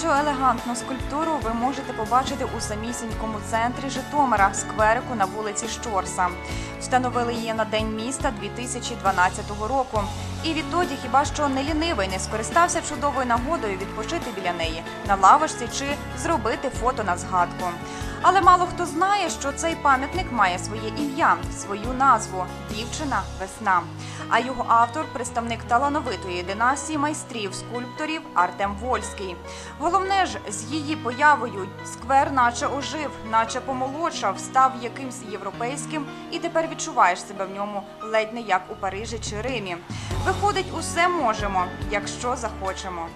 що елегантну скульптуру ви можете побачити у самісінькому центрі Житомира, скверику на вулиці Щорса. Встановили її на День міста 2012 року. І відтоді хіба що не лінивий не скористався чудовою нагодою відпочити біля неї на лавочці чи зробити фото на згадку. Але мало хто знає, що цей пам'ятник має своє ім'я, свою назву дівчина весна. А його автор представник талановитої династії майстрів скульпторів Артем Вольський. Головне ж, з її появою сквер наче ожив, наче помолодшав, став якимсь європейським, і тепер відчуваєш себе в ньому ледь не як у Парижі чи Римі. Виходить, усе можемо, якщо захочемо.